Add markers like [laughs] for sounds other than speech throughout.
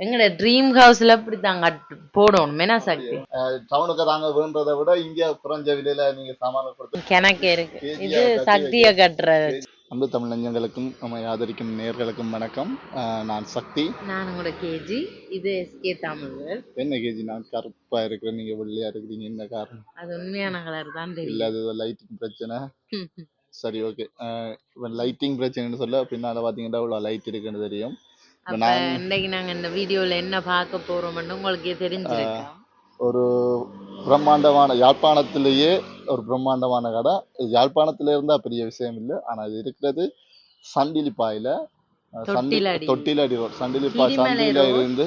எங்கட ட்ரீம் ஹவுஸ்ல இப்படி தாங்க போடணும் என்ன சக்தி டவுனுக்கு தாங்க வேண்டதை விட இங்க குறைஞ்ச விலையில நீங்க சாமான கொடுத்து கிணக்கு இருக்கு. இது சக்திய கட்டுறது. அன்பு தமிழ் நெஞ்சங்களுக்கும் நம்மை ஆதரிக்கும் நேர்களுக்கும் வணக்கம். நான் சக்தி. நான் உங்களோட கேஜி. இது எஸ்கே தமிழ் என்ன கேஜி? நான் கருப்பா இருக்கிறேன். நீங்க வெள்ளையா இருக்கிறீங்க. என்ன காரணம்? அது உண்மையான கலர் தான் இல்ல அது லைட்டிங் பிரச்சனை. [laughs] சரி ஓகே இப்போ லைட்டிங் பிரச்சனைன்னு சொல்ல பின்னால பாத்தீங்கன்னா இவ்வளவு லைட் இருக்குன்னு தெரியும். அப்ப இன்னைக்கு நாங்க இந்த வீடியோல என்ன பார்க்க போறோம்னு உங்களுக்கே தெரிஞ்சிருக்கா? ஒரு பிரம்மாண்டமான யாழ்ப்பாணத்திலேயே ஒரு பிரம்மாண்டமான கடை. யாழ்ப்பாணத்துல இருந்தா பெரிய விஷயம் இல்லை. ஆனா இது இருக்கிறது சண்டிலிப்பாயில தொட்டிலாடி. ரோட். சண்டிலிப்பா road. இருந்து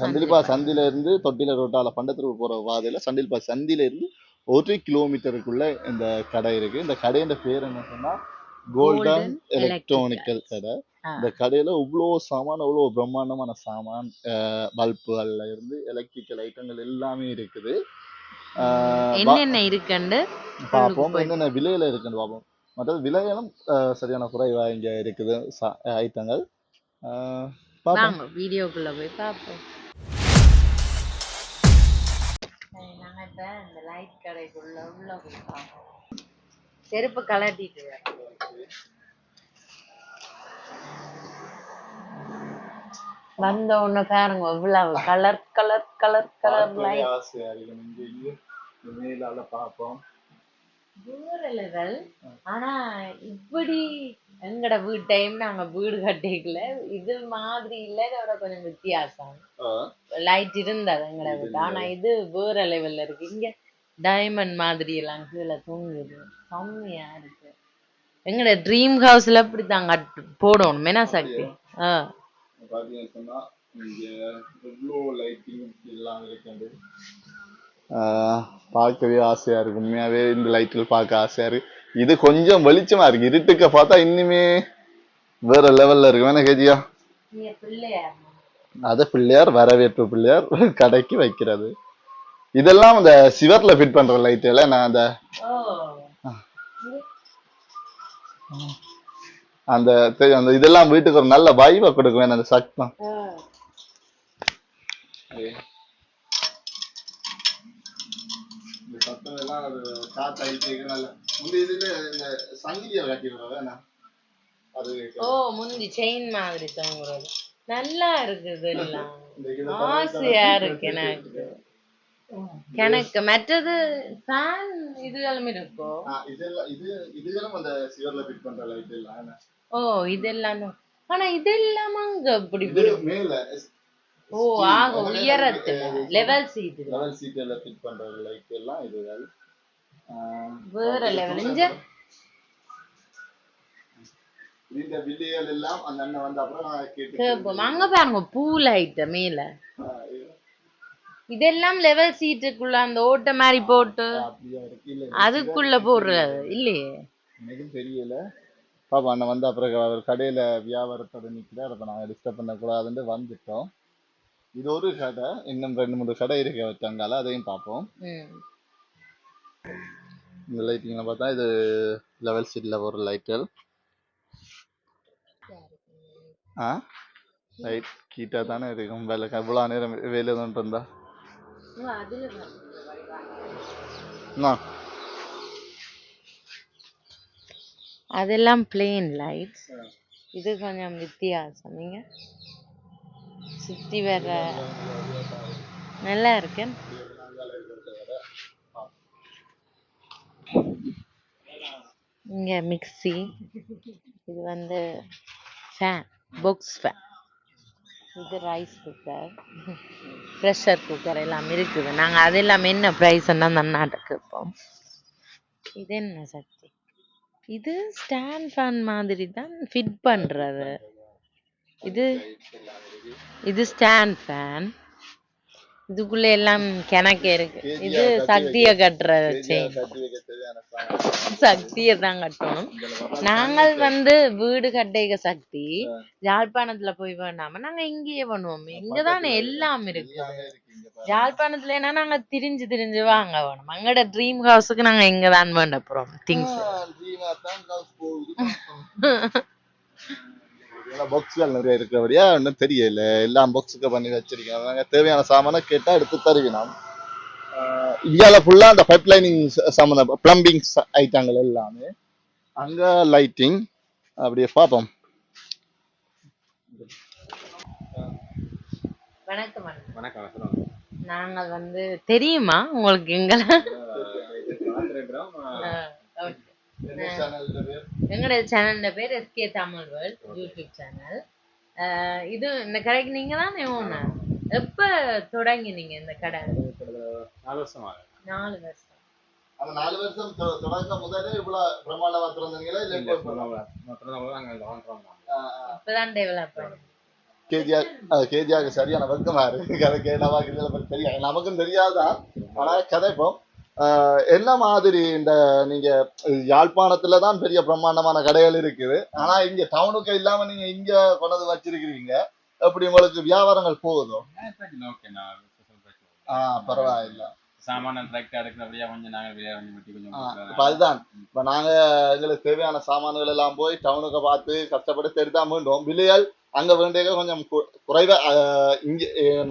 சண்டிலிப்பா சந்தில இருந்து தொட்டில ரோட்டால பண்டத்துக்கு போற பாதையில சண்டிலிப்பா சந்தில இருந்து ஒரு கிலோமீட்டருக்குள்ள இந்த கடை இருக்கு. இந்த கடையோட பேர் என்ன சொன்னா? கோல்டன் எலக்ட்ரானிக்கல் கடை. இந்த கடையில இவ்வளோ சாமான் இவ்வளோ பிரம்மாண்டமான சாமான் பல்புகள்ல இருந்து எலக்ட்ரிக்கல் ஐட்டங்கள் எல்லாமே இருக்குது. என்னென்ன இருக்குன்னு பார்ப்போம் என்னென்ன விலையில இருக்குன்னு பார்ப்போம் மற்றது விலைகளும் அஹ், சரியான குறைவா இங்க இருக்குது. ஐட்டங்கள். வீடியோக்குள்ள போய் பார்ப்போம் சரி, நாங்க இப்ப இந்த லைட் கடைக்குள்ள உள்ள போய் பார்ப்போம் செருப்பு கலட்டிட்டு. வந்த உடனே பாருங்க இவ்வளவு கலர் கலர் கலர் கலர் மேலால லெவல் ஆனா இப்படி எங்கட வீட்டையும் நாங்க வீடு கட்டிக்கல. இது மாதிரி இல்ல இதோட கொஞ்சம் வித்தியாசம். லைட் இருந்தது எங்கட வீட்டு. ஆனா இது வேற லெவல்ல இருக்கு. இங்க டைமண்ட் மாதிரி எல்லாம் கீழே தூங்குது. செம்மையா இருக்கு. எங்கட ட்ரீம் ஹவுஸ்ல இப்படி தாங்க போடணும் என்ன சக்தி பார்க்கவே ஆசையா இருக்கு. உண்மையாவே இந்த லைட்டில் பார்க்க ஆசையா இருக்கு. இது கொஞ்சம் வெளிச்சமா இருக்கு. இருட்டுக்க பார்த்தா இன்னுமே வேற லெவல்ல இருக்கு வேணா கேஜியா அத பிள்ளையார் வரவேற்பு பிள்ளையார் கடைக்கு வைக்கிறது. இதெல்லாம் அந்த சிவர்ல ஃபிட் பண்ற லைட் எல்லாம் நான் அந்த அந்த அந்த இதெல்லாம் வீட்டுக்கு ஒரு நல்ல வைபை கொடுக்கும் அந்த சத்தம். ஓ முந்தி செயின் மாதிரி தொங்குறது. நல்லா இருக்குது எல்லாம் ஆசையா இருக்கு. எனக்கு. எனக்கு மற்றது ஃபேன் இதுகளும் இருக்கோ? ஆ, இதெல்லாம் இது இதுகளும் அந்த சிவர்ல ஃபிட் பண்ற லைட் எல்லாம்? ஓ இதெல்லாம். ஆனா இதெல்லாம் அங்க இப்படி மேல. ஓ ஆக உயரத்துல லெவல் சீட் லெவல் சீட்ல ஃபிட் பண்ற லைட் எல்லாம் இதுகள். வேற லெவல் இங்க? இந்த வில்லைகள் எல்லாம் அந்த அண்ணன் வந்த அப்புறம் நான் அங்க பாருங்க பூ லைட் மேல. இதெல்லாம் லெவல் சீட்டுக்குள்ள அந்த ஓட்டை மாதிரி போட்டு அதுக்குள்ள போடுறது இல்லையே. எனக்கும் தெரியல. பாப்பா அண்ணன் வந்து அப்புறம் அவர் கடையில வியாபாரத்தோட நிக்கிறார் அப்ப நாங்க டிஸ்டர்ப் பண்ணக்கூடாதுன்னு வந்துட்டோம். இது ஒரு கடை. இன்னும் ரெண்டு மூணு கடை இருக்கு வச்சாங்கால அதையும் பார்ப்போம். இந்த லைட்டிங்ல பார்த்தா இது லெவல் சீட்ல ஒரு லைட்டல் ஆ? லைட் கீட்டா தானே இருக்கும். வேலை எவ்வளோ நேரம் வேலை தான் இருந்தா. என்ன அதெல்லாம் பிளேன் லைட்ஸ் இது கொஞ்சம் வித்தியாசம். நீங்க சுத்தி வர நல்லா இருக்கு. இங்க மிக்ஸி இது வந்து ஃபேன் பாக்ஸ் ஃபேன் இது ரைஸ் குக்கர் ப்ரெஷர் குக்கர் எல்லாம் இருக்குது. நாங்கள் அது எல்லாம் என்ன ப்ரைஸ்ன்னு அந்த அண்ணாட்ட கேட்போம் இது என்ன சக்தி? இது ஸ்டாண்ட் ஃபேன் மாதிரி தான் ஃபிட் பண்ணுறது இது இது ஸ்டாண்ட் ஃபேன் இதுக்குள்ள எல்லாம் கிணக்கு இருக்கு. இது சக்திய கட்டுறது செயின். சக்தியை தான் கட்டணும். நாங்கள் வந்து வீடு கட்டைக சக்தி யாழ்ப்பாணத்துல போய் வேண்டாம நாங்க இங்கேயே பண்ணுவோம். இங்கதானே எல்லாம் இருக்கு. யாழ்ப்பாணத்துல என்ன நாங்க திரிஞ்சு திரிஞ்சு வாங்க வேணும். எங்கட ட்ரீம் ஹவுஸுக்கு நாங்க இங்க தான் வேண்ட போறோம். திங்ஸ் [laughs] ஆ, dream ஆ தான் house போகுது. பாக்ஸ்கள் நிறைய இருக்கிறபடியா இன்னும் தெரியல. எல்லாம் பாக்ஸுக்கு பண்ணி வச்சிருக்கேன் நாங்க தேவையான சாமானை கேட்டா எடுத்து தருவினோம் இந்தியாவில் ஃபுல்லாக அந்த பைப் லைனிங் சம்மந்த பிளம்பிங் ஐட்டங்கள் எல்லாமே. அங்க லைட்டிங் அப்படியே பார்ப்போம். வணக்கம் வணக்கம் நாங்கள் வந்து தெரியுமா உங்களுக்கு எங்களை எங்களோட சேனல்ல பேர் SK Tamil world YouTube channel. இது இந்த கடைக்கு நீங்க தானே ஓனர் எப்ப தொடங்கினீங்க இந்த கடை? நாலு வருஷம். நாலு வருஷம். அந்த நாலு வருஷம் தொடங்க முதலே இவ்வளவு பிரமாண்டமா திறந்தீங்களா இல்ல இப்பதான் டெவலப் கேஜிஆர் கேஜிஆருக்கு சரியான வெக்கமா இருக்கு. கதை கேட்டவா தெரியாது. நமக்கும் தெரியாதான் ஆனா கதைப்போம் என்ன மாதிரி இந்த நீங்க யாழ்ப்பாணத்துல தான் பெரிய பிரம்மாண்டமான கடைகள் இருக்குது. ஆனா இங்க டவுனுக்கு இல்லாம நீங்க இங்க கொண்டு வந்து வச்சிருக்கிறீங்க. எப்படி உங்களுக்கு வியாபாரங்கள் போகுதோ? ஆஹ் பரவாயில்ல. சாமான ட்ராக்டர் எடுக்கிறபடியா கொஞ்சம் வெளியே கொஞ்சம். அதுதான். இப்ப நாங்க எங்களுக்கு தேவையான சாமான்கள் எல்லாம் போய் டவுனுக்கு பார்த்து கஷ்டப்பட்டு தெரிதான் மீண்டும் விலைகள் அங்க வேண்டிய கொஞ்சம் குறைவா இங்க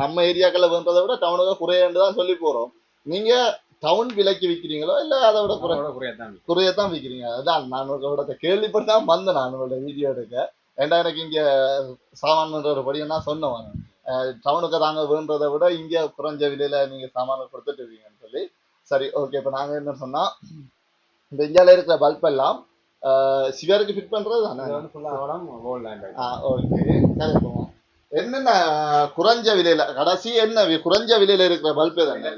நம்ம ஏரியாக்கள்ல வேண்டதை விட டவுனுக்கு குறையன்னு தான் சொல்லி போறோம். நீங்க டவுன் விலைக்கு விக்கிறீங்களோ இல்ல அதை விட குறை? அதோட குறையா தான் இருக்கு. குறையத்தான் விக்கிறீங்க. அதான் நான் உங்களோட கேள்விப்பட்டு தான் வந்தேன் நான் உங்களோட வீடியோ எடுக்க. ஏன்டா எனக்கு இங்க சாமான் பண்ற படி நான் சொன்னேன் டவுனுக்கு தாங்க வேண்டதை விட இங்க குறைஞ்ச விலையில நீங்க சாமான் கொடுத்துட்டு இருக்கீங்கன்னு சொல்லி. சரி ஓகே இப்ப நாங்க என்ன சொன்னா இந்த இந்தியால இருக்கிற பல்ப் எல்லாம் ஆஹ் சிவருக்கு ஃபிட் பண்றது தானே? ஓகே சரி போவோம். என்னென்ன குறைஞ்ச விலையில கடைசி என்ன குறைஞ்ச விலையில இருக்கிற பல்பே தானே.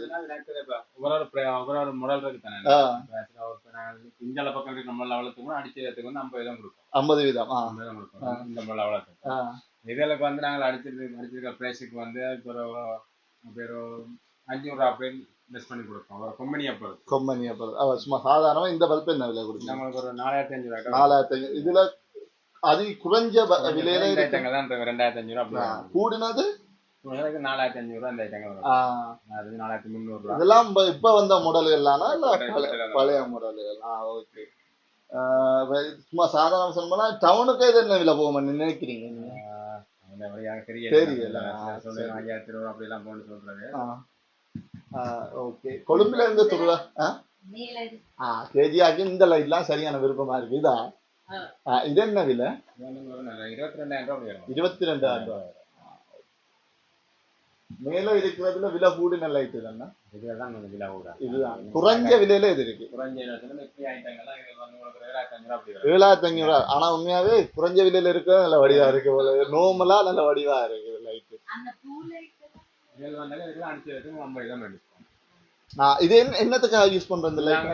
இந்தியாவில் பக்கம் இருக்கிற நம்ம லெவலத்துக்கு கூட அடிச்சதுக்கு வந்து ஐம்பது தான் கொடுப்போம். ஐம்பது வீதம் ஐம்பது தான் கொடுப்போம். இந்த லெவலத்துக்கு ஆ. இதுகளுக்கு வந்து நாங்கள் அடிச்சிருக்க அடிச்சிருக்க ப்ரைஸுக்கு வந்து ஒரு அஞ்சூறு அப்படின்னு இன்வெஸ்ட் பண்ணி கொடுப்போம். ஒரு கம்பெனியை பொறுத்து. கொம்பனி அப்புறம் சும்மா சாதாரணமா இந்த பல்ப் என்ன விலை கொடுக்குறீங்க நம்மளுக்கு ஒரு நாலாயிரத்தி ரூபாய் நாலாயிரத்தி ஐநூறு. இதுல அதி குறைஞ்ச விலையில ரெண்டாயிரத்தி அஞ்சூறு ரூபா கூடினது? நாலாயிரத்தி அஞ்சூறு ரூபா அது நாலாயிரத்தி முந்நூறு ரூபா இதெல்லாம் இப்ப- வந்த மாடல்கள்லானா இல்ல பழைய மாடல்கள் ஆ ஓகே சும்மா சாதாரண சொல்லணும்னா டவுனுக்கு இது என்ன விலை போகும் நினைக்கிறீங்க அந்த தெரியல. தெரியல ஆ, சொல்லுங்க சரி. ஐயாயிரத்தி இருபது அப்படி எல்லாம் போட்டு சொல்றது ஓகே கொழும்புல இருந்து துருவா ஆ? கேஜியாக்கு இந்த லைட்லாம் சரியான விருப்பமா இருக்கு இதா ஆ. ஆ, இது என்ன விலை? இது நல்ல இருபத்தி ரெண்டாயிரம் ரூபா அப்படி வரும். இருபத்தி ரெண்டாயிரம் ரூபாய் மேல இருக்கிறதுல விலை கூடின லைட் தானே? இதுதான் விலை கூட இதுதான். குறைஞ்ச விலையில இது இருக்கு. குறைஞ்ச இது ஏழாயிரத்தி அஞ்சூறு ஆனா உண்மையாவே குறைஞ்ச விலையில இருக்க நல்ல வடிவா இருக்கு போல. நோமலா நல்ல வடிவா இருக்கு லைட் அந்த பூலை இது இது என்னத்துக்காக யூஸ் பண்ற இந்த லைட்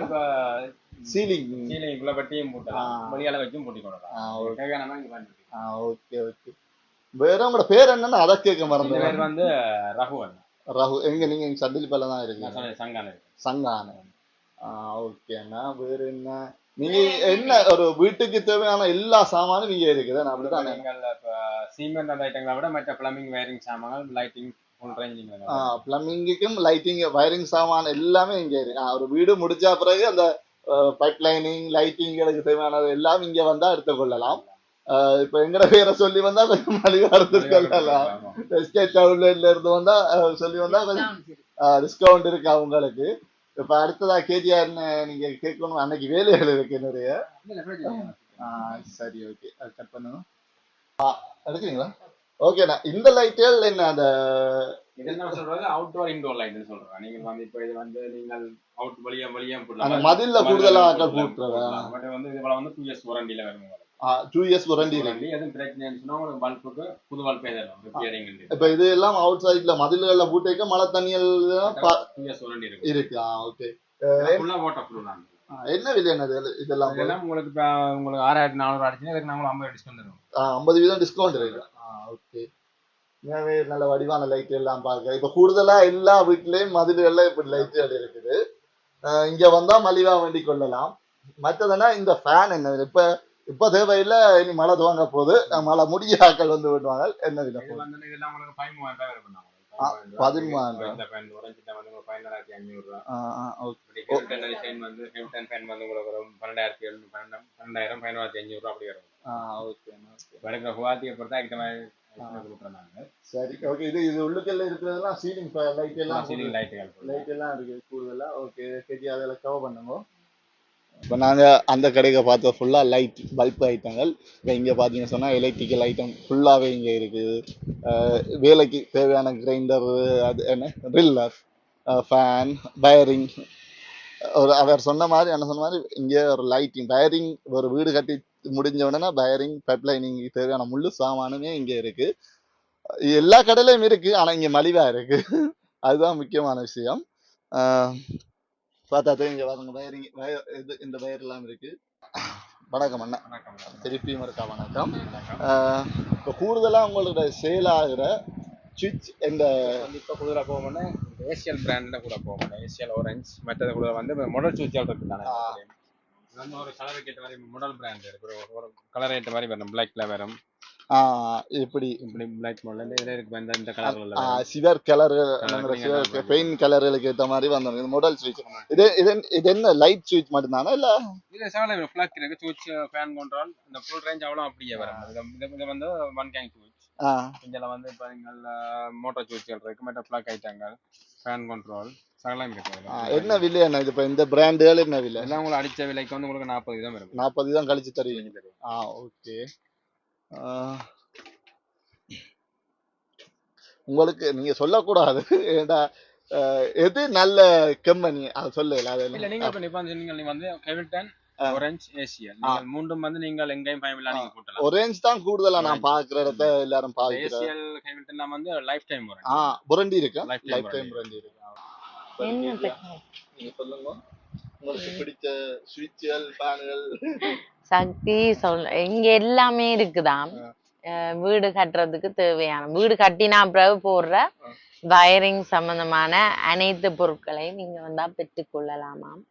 சீலிங் சீலைக்குள்ள பட்டியும் ஆ. போட்டலாம் வெளியால வச்சும் போட்டி கொள்ளலாம். தேவையான மாதிரி ஆ ஓகே ஓகே. வேற உங்களோட பேர் என்னன்னு அதை கேட்க மறந்து பேர் வந்து ரகுவன் ராகு எங்க நீங்க? இங்க சண்டில் பேர்ல தான் இருக்கு நான் சொன்னேன் சங்கான சங்கான. ஆ ஓகேண்ணா வேற என்ன? நீங்க என்ன ஒரு வீட்டுக்கு தேவையான எல்லா சாமானும் இங்க இருக்குது. நான் அப்படித்தானே நீங்கள் சீமெண்ட் அந்த ஐட்டங்களை விட மற்ற பிளம்பிங் வயரிங் சாமான்கள் லைட்டிங் பிளம்பிங்குக்கும் லைட்டிங் வயரிங் சாமான் எல்லாமே இங்க இருக்கு. ஒரு வீடு முடிச்ச பிறகு அந்த பைப் லைனிங் லைட்டிங்களுக்கு தேவையானது எல்லாம் இங்க வந்தா எடுத்துக்கொள்ளலாம் ஆஹ் இப்ப எங்கட பேரை சொல்லி வந்தா கொஞ்சம் மலிவா எடுத்துக்கொள்ளலாம் எஸ்டேட் டவுன்ல இருந்து வந்தா சொல்லி வந்தா கொஞ்சம் டிஸ்கவுண்ட் இருக்கு. அவங்களுக்கு இப்ப அடுத்ததா கேஜிஆர் நீங்க கேட்கணும். அன்னைக்கு வேலைகள் இருக்கு நிறைய ஆஹ் சரி ஓகே அது கட் பண்ணுங்க எடுக்கிறீங்களா? ஓகேண்ணா இந்த லைட்டுகள் என்ன அந்த இது என்ன சொல்றது அவுட்டோர் இன்டோர் லைட்னு சொல்றேன் நீங்க வந்து இப்போ இது வந்து நீங்கள் அவுட் வழியா வழியா அந்த மதில்ல கூடுதலா இதுல வந்து டூ இயர்ஸ் வாரண்டி இப்ப இது எல்லாம் அவுட் சைட்ல மதில்கள்ல பூட்டிக்க மழை வாரண்டி இருக்கு. ஓகே என்ன விலை என்னது? இதெல்லாம் உங்களுக்கு? உங்களுக்கு ஆறாயிரத்தி நானூறு அடிச்சுன்னா இதுக்கு நாங்களும் ஐம்பது டிஸ்கவுண்ட் தருவோம். ஐம்பது வீதம் டிஸ்கவுண்ட் இருக்கு. ஆ. ஓகே உண்மையாவே நல்ல வடிவான லைட் எல்லாம் பார்க்க இப்ப கூடுதலா எல்லா வீட்லயும் மதில்கள்ல இப்படி லைட்டுகள் இருக்குது. இங்க வந்தா மலிவா வேண்டி கொள்ளலாம். மற்றதுனா இந்த ஃபேன் என்ன? இப்ப இப்ப தேவையில்லை இனி மழை துவங்க போகுது. மழை முடிய ஆக்கள் வந்து விடுவாங்க. என்ன பதிமூவாயிரம் பன்னெண்டாயிரத்தி எழுநூறு பன்னெண்டு பன்னெண்டாயிரம் பதினாயிரத்தி ஐநூறு ரூபா அப்படி வரும். இருக்கிற குவாலிட்டியை பொறுத்தா கொடுக்குறாங்க சரி ஓகே இது இது உள்ளுக்கல்ல இருக்கிறதெல்லாம் சீலிங் லைட் எல்லாம் சீலிங் லைட்டுகள் லைட் எல்லாம் இருக்கு கூடுதலா. ஓகே கேஜி அதில் கவர் பண்ணுங்க. இப்போ நாங்கள் அந்த கடையை பார்த்தோம் ஃபுல்லாக லைட் பல்ப் ஐட்டங்கள் இப்போ இங்கே பார்த்தீங்கன்னு சொன்னால் எலக்ட்ரிக்கல் ஐட்டம் ஃபுல்லாகவே இங்கே இருக்குது வேலைக்கு தேவையான கிரைண்டர் அது என்ன? ட்ரில்லர் ஃபேன் வயரிங் ஒரு அவர் சொன்ன மாதிரி என்ன சொன்ன மாதிரி இங்கே ஒரு லைட்டிங் வயரிங் ஒரு வீடு கட்டி முடிஞ்ச உடனே வயரிங் பைப்லைனிங் தேவையான முழு சாமானுமே இங்கே இருக்குது எல்லா கடையிலையும் இருக்குது ஆனால் இங்கே மலிவாக இருக்குது அதுதான் முக்கியமான விஷயம். பார்த்தா தெரிஞ்ச பாருங்க வயரிங் வயர் இது இந்த வயர் எல்லாம் இருக்கு. வணக்கம் அண்ணா. வணக்கம் திருப்பியும் இருக்கா வணக்கம். இப்போ கூடுதலாக உங்களோட சேல் ஆகிற சுவிட்ச் இந்த இப்போ குதிரை போகணும்னா ஏசியல் பிராண்டில் கூட போகணும் ஏசியல் ஆரஞ்ச் மற்றது கூட வந்து மாடல் சூச்சியால் இருக்கு தானே வந்து ஒரு கலருக்கு ஏற்ற மாதிரி மாடல் பிராண்ட் இருக்கு ஒரு- கலர் ஏற்ற மாதிரி வரும் பிளாக்ல வரும் இப்படி இப்படி பிளாக் மாடல் இதில் இருக்கு இந்த இந்த கலர்ல சிவர் கலர் பெயிண்ட் கலர்களுக்கு ஏற்ற மாதிரி இது மொடல் சுவிட்ச் இது இது இது என்ன லைட் சுவிட்ச் மட்டும்தானா இல்லை? இது சேவலை ஃபிளாக் இருக்கு. சூச் ஃபேன் கண்ட்ரோல் இந்த ஃபுல் ரேஞ்ச் அவ்வளோ அப்படியே வரும். இது வந்து ஒன் கேங் ஆ. இதில் வந்து இப்போ நீங்கள் மோட்டார் சூச்சிகள் இருக்கு. மற்ற ஃபிளாக் ஐட்டங்கள் ஃபேன் கண்ட்ரோல் என்ன விலை என்ன இது இப்போ இந்த பிராண்டுகள் என்ன விலை? எல்லாம் உங்களுக்கு அடிச்ச விலைக்கு வந்து உங்களுக்கு நாற்பது தான் வரும். நாற்பது தான் கழிச்சு தருவீங்க. ஆ ஓகே. உங்களுக்கு நீங்க சொல்லக்கூடாது. அஹ், எது நல்ல கம்பெனி? அது சொல்லல அது இல்ல நீங்க இப்ப நிப்பான் சொன்னீங்க நீங்க வந்து ஹெவில்டன் ஆ. ஆரஞ்ச் ஏசியல் மூன்றும் வந்து நீங்கள் எங்கேயும் ஃபேமிலியா நீங்க கூட்டலாம். ஒரேஞ்ச் தான் கூடுதலா நான் பாக்குற இடத்த எல்லாரும் பாக்குறேன் ஏசியல் ஹெவில்டன் வந்து லைஃப் டைம் வரும் ஆ புரண்டி இருக்கு. Life time. புரண்டி இருக்கு. என்ன பிரச்சனை? நீங்க சொல்லுங்க. உங்களுக்கு பிடிச்ச சுவிட்சுகள் ஃபேனுகள். சக்தி சொல்ல இங்க எல்லாமே இருக்குதாம் அஹ் வீடு கட்டுறதுக்கு தேவையான வீடு கட்டினா பிறகு போடுற வயரிங் சம்பந்தமான அனைத்து பொருட்களையும் நீங்க வந்தா பெற்றுக்கொள்ளலாமாம்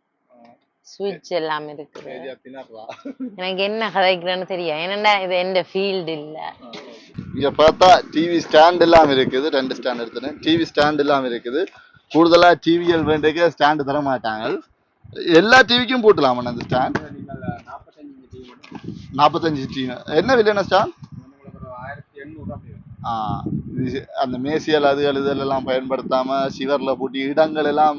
சுவிட்ச் எல்லாம் இருக்குது. எனக்கு என்ன கதைக்கிறேன்னு தெரியும் ஏன்னா இது? எந்த ஃபீல்டு இல்ல. இங்க பார்த்தா டிவி ஸ்டாண்ட் எல்லாம் இருக்குது. ரெண்டு ஸ்டாண்ட் எடுத்துனேன் டிவி ஸ்டாண்ட் எல்லாம் இருக்குது. கூடுதலா டிவிஎல் வேண்டிய ஸ்டாண்டு தர மாட்டாங்க எல்லா டிவிக்கும் போட்டலாம் அந்த ஸ்டாண்ட் நாற்பத்தஞ்சு டிவி என்ன விலையான ஸ்டாண்ட் ஆயிரத்தி எண்ணூறு அந்த மேசியல் அது இதெல்லாம் பயன்படுத்தாம சிவர்ல பூட்டி இடங்கள் எல்லாம்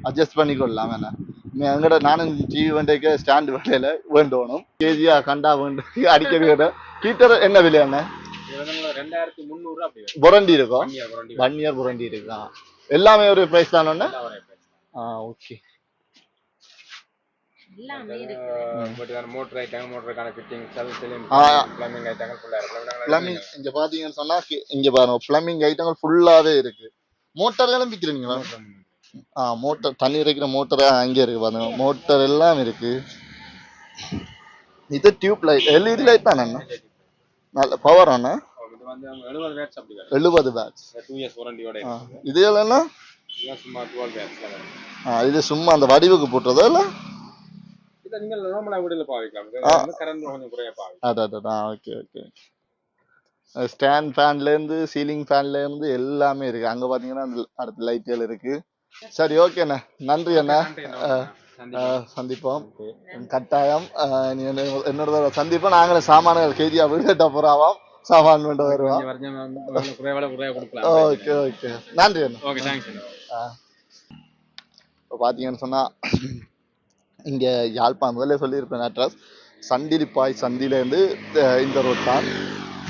அட்ஜஸ்ட் பண்ணி பண்ணிக்கொள்ளலாம் என்ன எங்கட நானும் டிவி வேண்டைக்கு ஸ்டாண்ட் வேலையில வேண்டோணும் கேஜியா கண்டா வேண்டும் அடிக்க வேண்டும் ஹீட்டர் என்ன விலை என்ன ரெண்டாயிரத்தி முந்நூறு அப்படி புரண்டி இருக்கும் ஒன் இயர் புரண்டி இருக்கு? ஆ. எல்லாமே ஒரு பிரைஸ் தானே price. ஆ ஓகே இங்க பாத்தீங்கன்னு சொன்னா இங்க பாருங்க பிளம்பிங் ஐட்டங்கள் ஃபுல்லாவே இருக்கு. மோட்டார்களும் விற்கிறீங்களா ஆ மோட்டார் தண்ணி இறைக்கிற மோட்டர் அங்கே இருக்கு பாருங்க. மோட்டார் எல்லாம் இருக்கு. இது டியூப் லைட் எல்இடி லைட் தானே? நல்ல பவர் வந்து எழுபது பேட்ச் இது எல்லாம் இது சும்மா அந்த வடிவுக்கு போட்டுறதா இல்ல? ஸ்டாண்ட் ஃபேன்ல இருந்து சீலிங் ஃபேன்ல இருந்து எல்லாமே இருக்கு. அங்க பாத்தீங்கன்னா அந்த அடுத்த லைட்டுகள் இருக்கு. சரி ஓகே அண்ணா. நன்றி அண்ணா. சந்திப்போம். கட்டாயம். ஆ, நீ என்ன- இன்னொரு தடவை சந்திப்போம் நாங்களும் சாமான்கள் கேஜியா வீடு கட்ட போறாவாம் சாமான் கொண்டு கொடுக்கலாம். ஓகே ஓகே நன்றி அண்ணா. ஓகே தேங்க்ஸ் இப்போ பார்த்தீங்கன்னு சொன்னா இங்க யாழ்ப்பாணம் முதல்ல சொல்லியிருப்பேன் அட்ரஸ் சண்டிலிப்பாய் சந்திலேருந்து அஹ், இந்த ரோட் தான்.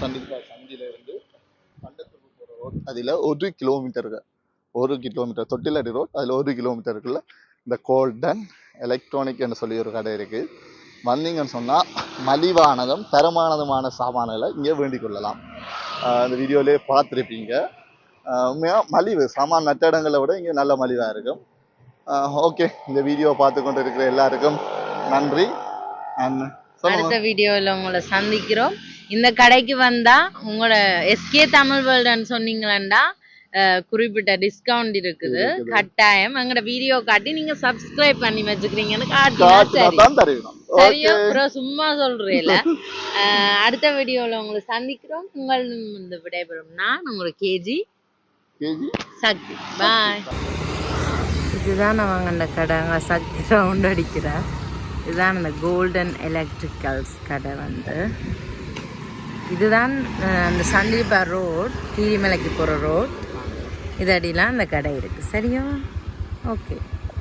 சண்டிலிப்பாய் சந்திலேருந்து பண்டத்துக்கு போகிற ரோட் அதில் ஒரு கிலோமீட்டருக்கு ஒரு கிலோமீட்டர் தொட்டிலடி ரோட் அதில் ஒரு கிலோமீட்டருக்குள்ள இந்த கோல்டன் எலக்ட்ரானிக் என்று சொல்லி ஒரு கடை இருக்கு. வந்தீங்கன்னு சொன்னால் மலிவானதும் தரமானதுமான சாமான்களை இங்கே வேண்டிக் கொள்ளலாம். ஆஹ் இந்த வீடியோலேயே பார்த்துருப்பீங்க. உண்மையாக மலிவு. சாமான் மற்ற இடங்களை விட இங்கே நல்ல மலிவாக இருக்கும். ஓகே. இந்த வீடியோ பார்த்து கொண்டு இருக்கிற எல்லாருக்கும் நன்றி. அண்ட் அடுத்த வீடியோவில் உங்களை சந்திக்கிறோம். இந்த கடைக்கு வந்தால் உங்களோட எஸ்கே தமிழ் வேர்ல்டுன்னு சொன்னீங்களா குறிப்பிட்ட டிஸ்கவுண்ட் இருக்குது. கட்டாயம். எங்களோட வீடியோ காட்டி நீங்க சப்ஸ்கிரைப் பண்ணி வச்சுக்கிறீங்கன்னு சரியோ? அப்புறம் சும்மா சொல்றேல. [laughs] அடுத்த வீடியோல உங்களை சந்திக்கிறோம். உங்கள் இந்த விடைபெறும் நான் உங்களோட கேஜி கேஜி? சக்தி. பாய் இதுதான் அவங்க அந்த கடை. அங்கே சக்தி ரவுண்ட் அடிக்கிற. இதுதான் அந்த கோல்டன் எலக்ட்ரிக்கல்ஸ் கடை வந்து. இதுதான் அந்த சண்டீபர் ரோட் கீரிமலைக்கு போகிற ரோட் இதடிலாம் அந்த கடை இருக்குது சரியா? ஓகே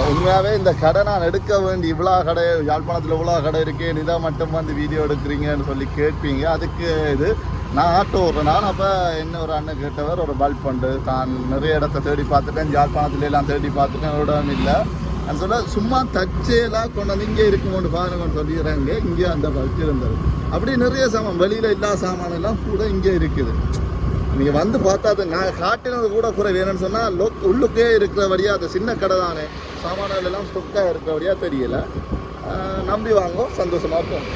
உண்மையாகவே இந்த கடை நான் எடுக்க வேண்டி இவ்வளோ கடை யாழ்ப்பாணத்தில் இவ்வளோ கடை இருக்குது நீ மட்டும் வந்து வீடியோ எடுக்கிறீங்கன்னு சொல்லி கேட்பீங்க. அதுக்கு இது நான் ஆட்டோ ஓடுறேன் நான் அப்போ என்ன ஒரு அண்ணன் கேட்டவர் ஒரு பல்ப் பண்டு தான் நிறைய இடத்த தேடி பார்த்துட்டேன். யாழ்ப்பாணத்துல எல்லாம் தேடி பார்த்துட்டேன். ஒரு இடம் இல்லை. அது சொல்ல சும்மா தச்சேலாம் கொண்டு வந்து இங்கே இருக்குமோன்னு பாருங்கன்னு சொல்லிடுறாங்க. இங்கே அந்த பல்ப் இருந்தது. அப்படி நிறைய சாமான் வெளியில் எல்லா சாமான் எல்லாம் கூட இங்கே இருக்குது. நீங்கள் வந்து பார்த்தா அது நான் காட்டினது கூட கூட வேணும்னு சொன்னால் லோக் உள்ளுக்கே இருக்கிறபடியா அது சின்ன கடை தானே. சாமான்கள் எல்லாம் ஸ்டொக்காக இருக்கிறபடியா தெரியல. நம்பி வாங்குவோம் சந்தோஷமாக இருக்கும்